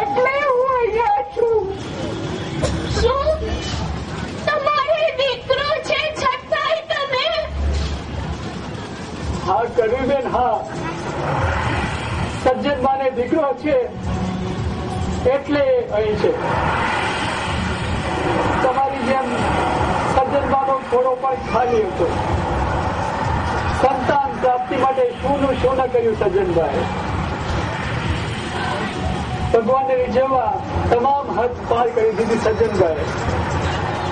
એટલે હું છું. છતાંય તમે? સજ્જન માને દીકરો છે પણ ખાલી હતો. સંતાન પ્રાપ્તિ માટે શું નું શું ન કર્યું સજ્જનભાઈ ભગવાનને રીઝવવા તમામ હદ પાર કરી દીધી સજ્જનભાઈ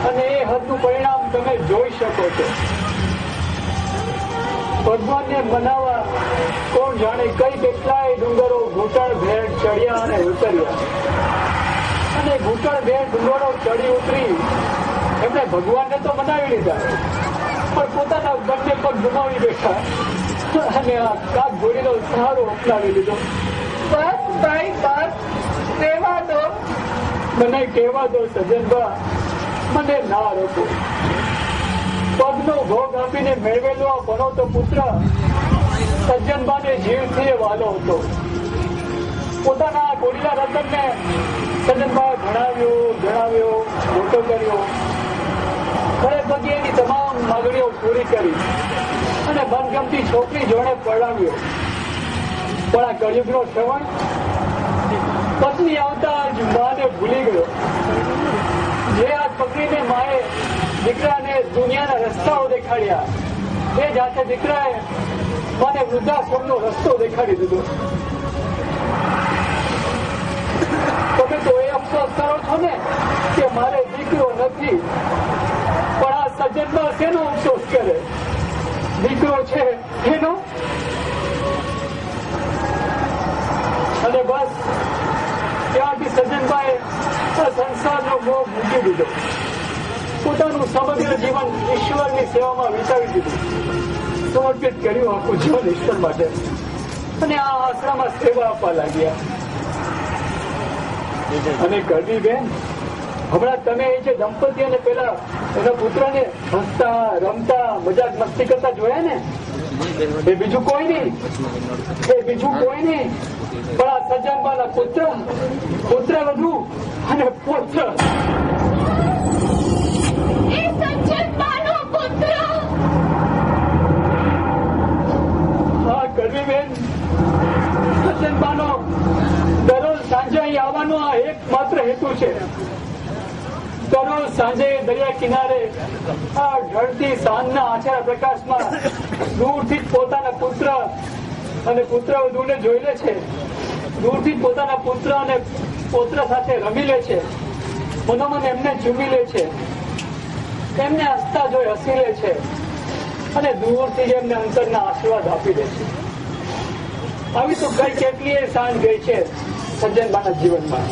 અને એ હદનું પરિણામ તમે જોઈ શકો છો. ભગવાનને મનાવવા કોણ જાણે કઈ કેટલાય ડુંગરો ઘૂંટણ ભેટ ચડ્યા અને ઉતર્યા. અને ઘૂંટણ ભેટ ડુંગરો ચડી ઉતરી એમણે ભગવાનને તો મનાવી લીધા. પણ પોતાના બંને પગ ગુમાવી બેઠા. અને આ કાક ઘોડીનો સહારો અપનાવી લીધો. બસ ભાઈ બસ રહેવા દો મને કહેવા દો સજ્જનબા મને ના રોકો. પગનો ભોગ આપીને મેળવેલો આ ભણોતો પુત્ર સજ્જનબાને જીવથી વાલો હતો. પોતાના કોડીલા રતનને સજ્જનબાએ ભણાવ્યો, જણાવ્યો મોટો કર્યો. ઘરે પગે એની તમામ માગણીઓ પૂરી કરી અને મનગમતી છોકરી જોડે પરણાવ્યો પણ આ કળિયુગનો શ્રવણ પત્ની આવતા જ માને ભૂલી ગયો. જે આ પકડીને માએ દીકરાને દુનિયાના રસ્તાઓ દેખાડ્યા એ જાતે દીકરાએ મને વૃદ્ધાશ્રમનો રસ્તો દેખાડી દીધો. તમે તો એ અફસોસ કરો છો ને કે મારે દીકરો નથી, પણ આ સજ્જનમાં શેનો અફસોસ કરે? દીકરો છે એનો? અને બસ ત્યાંથી સજ્જનભાઈ સંસારનો મોહ મૂકી દીધો. પોતાનું સમગ્ર જીવન ઈશ્વરની સેવામાં વિતાવી દીધું. સમર્પિત કર્યું આખું જીવન ઈશ્વર માટે. અને આ આશ્રમમાં સેવા આપવા લાગ્યા. અને ગરબી બેન હમણાં તમે એ જે દંપતી અને પેલા એના પુત્રને હસતા, રમતા, મજાક મસ્તી કરતા જોયા ને? એ બીજું કોઈ નહીં. એ બીજું કોઈ નહીં. પણ આ સજ્જનબાના પુત્ર પુત્ર. વધુ અને પુત્ર! હા સજ્જનબાનો દરરોજ સાંજે અહીં આવવાનો આ એકમાત્ર હેતુ છે. દરરોજ સાંજે દરિયા કિનારે આ ઢળતી સાંજના આછા પ્રકાશમાં દૂરથી પોતાના પુત્ર અને પુત્ર વધુને જોઈ લે છે. દૂરથી પોતાના પુત્ર અને પૌત્ર સાથે રમી લે છે. મનોમન એમને ચૂમી લે છે. એમને હસતા જોઈ હસી લે છે અને દૂરથી જ એમને અંતરના આશીર્વાદ આપી દે છે. આવી તો કઈ કેટલીય સાંજ ગઈ છે સજ્જનબાના જીવનમાં.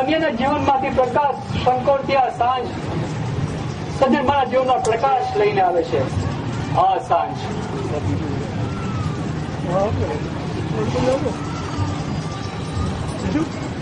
અન્યના જીવનમાંથી પ્રકાશ સંકોરતી આ સાંજ સજ્જનબાના જીવનમાં પ્રકાશ લઈને આવે છે. આ સાંજ Okay. Where's the number? Two.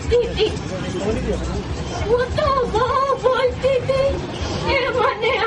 બોલતી હતી હું તો બહુ બોલતી હતી એ મને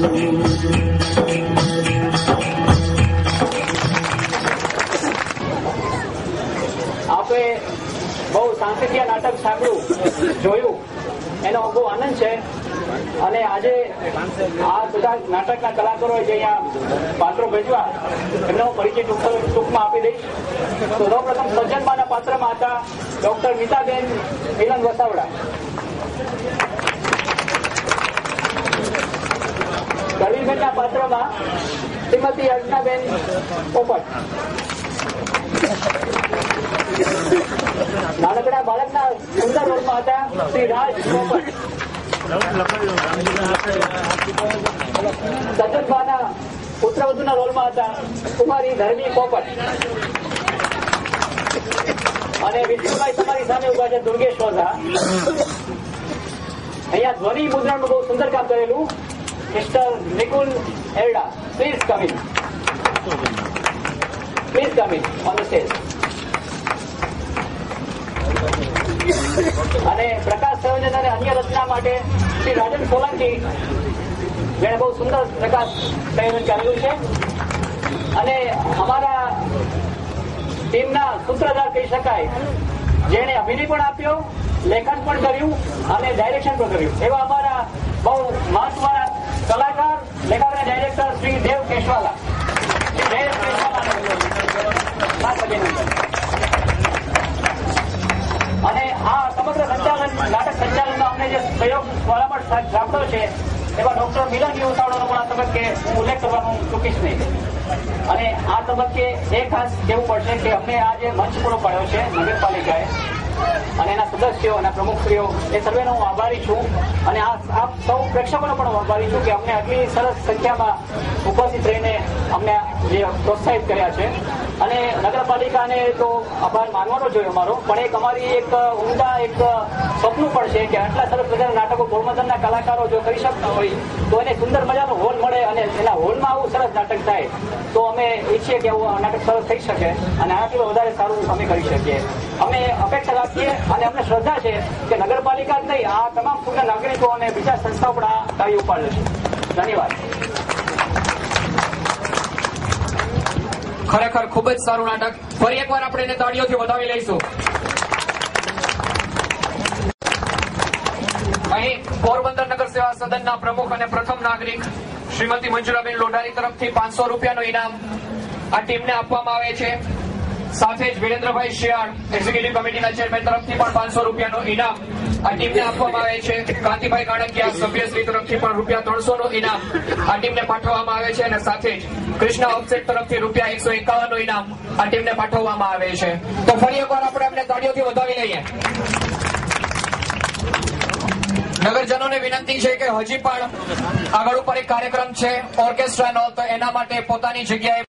આપણે બહુ સાંસ્કૃતિક નાટક સાંભળ્યું, જોયું. એનો બહુ આનંદ છે. અને આજે આ બધા નાટકના કલાકારો જે અહીંયા પાત્રો ભજવા એમનો હું પરિચય ટૂંકમાં આપી દઈશ. તો સૌપ્રથમ સજ્જનબાના પાત્રમાં હતા ડોક્ટર મીતાબેન મિલન વસાવડા દળવીબેનના પાત્રમાં શ્રીમતી અર્ચનાબેન પોપટ. નાનકડા બાળકના સુંદર રોલમાં હતા શ્રી રાજ પોપટ. સજ્જનબાના પુત્રવધુના રોલમાં હતા કુમારી ધર્મી પોપટ. અને વિષ્ણુભાઈ તમારી સામે ઊભા છે દુર્ગેશ ઓઝા અહીંયા ધ્વનિ મુદ્રણનું બહુ સુંદર કામ કરેલું. Mister Nikul Erda please coming please coming on the stage અને પ્રકાશ સંયોજન અને અન્ય રચના માટે શ્રી રાજન સોલંકી, જેણે બહુ સુંદર પ્રકાશ સંયોજન કરેલું છે. અને અમારા ટીમના સૂત્રધાર કહી શકાય, જેણે અભિનય પણ આપ્યો, લેખન પણ કર્યું, અને ડાયરેક્શન પણ કર્યું. એવા અમારા બહુ મહત્વના અને ડાયરેક્ટર શ્રી દેવ કેશવાલા. અને આ સમગ્ર સંચાલન, નાટક સંચાલનમાં અમને જે સહયોગ પરામર્શ રાખ્યો છે, એવા ડોક્ટર મિલન યુવસાવડાનો પણ આ તબક્કે હું ઉલ્લેખ કરવાનું ચૂકીશ નહીં. અને આ તબક્કે એ ખાસ કહેવું પડશે કે અમને આ જે મંચ પૂરો પાડ્યો છે નગરપાલિકાએ, અને એના સદસ્યો અને પ્રમુખશ્રીઓ એ સર્વેનો હું આભારી છું અને આ આપ સૌ પ્રેક્ષકોનો પણ હું આભારી છું કે અમને આટલી સરસ સંખ્યામાં ઉપસ્થિત રહીને અમને જે પ્રોત્સાહિત કર્યા છે. અને નગરપાલિકાને તો આભાર માનવાનો જોઈએ અમારો પણ એક અમારી એક ઉમદા એક સપનું પણ છે કે આટલા સરસ મજાના નાટકો ગોળમધનના કલાકારો જો કરી શકતા હોય, તો એને સુંદર મજાનો હોલ મળે અને એના હોલમાં આવું સરસ નાટક થાય, તો અમે ઈચ્છીએ કે આવું નાટક સરસ થઈ શકે અને આનાથી વધારે સારું અમે કરી શકીએ. અમે અપેક્ષા રાખીએ અને અમને શ્રદ્ધા છે કે નગરપાલિકા જ નહીં, આ તમામ પૂર્ણ નાગરિકો અને બીજા સંસ્થાઓ પણ આ કાર્ય ઉપાડે છે. ધન્યવાદ. ખરેખર ખૂબ જ સારું નાટક. ફરી એકવાર આપણે એને તાળીઓથી વધાવી લઈશું. અહીં પોરબંદર નગર સેવા સદનના પ્રમુખ અને પ્રથમ નાગરિક શ્રીમતી મંજુલાબેન લોઢારી તરફથી પાંચસો રૂપિયાનું ઇનામ આ ટીમને આપવામાં આવે છે. સાથે જ વિરેન્દ્રભાઈ શિયાળ એક્ઝિક્યુટિવ કમિટીના ચેરમેન તરફથી પણ પાંચસો રૂપિયાનું ઇનામ આ ટીમને આપવામાં આવે છે. કાંતિભાઈ કાણકિયા સભ્યશ્રી તરફથી પણ રૂપિયા ત્રણસો નું ઇનામ આ ટીમને પાઠવવામાં આવે છે અને સાથે જ કૃષ્ણા ઓફસેટ તરફથી રૂપિયા એકસો એકાવનનું ઇનામ આ ટીમને પાઠવવામાં આવે છે. તો ફરી એકવાર આપણે એમને તાળીઓથી વધાવી લઈએ. નગરજનોને વિનંતી છે કે હજી પણ આગળ ઉપર એક કાર્યક્રમ છે ઓર્કેસ્ટ્રાનો. તો એના માટે પોતાની જગ્યાએ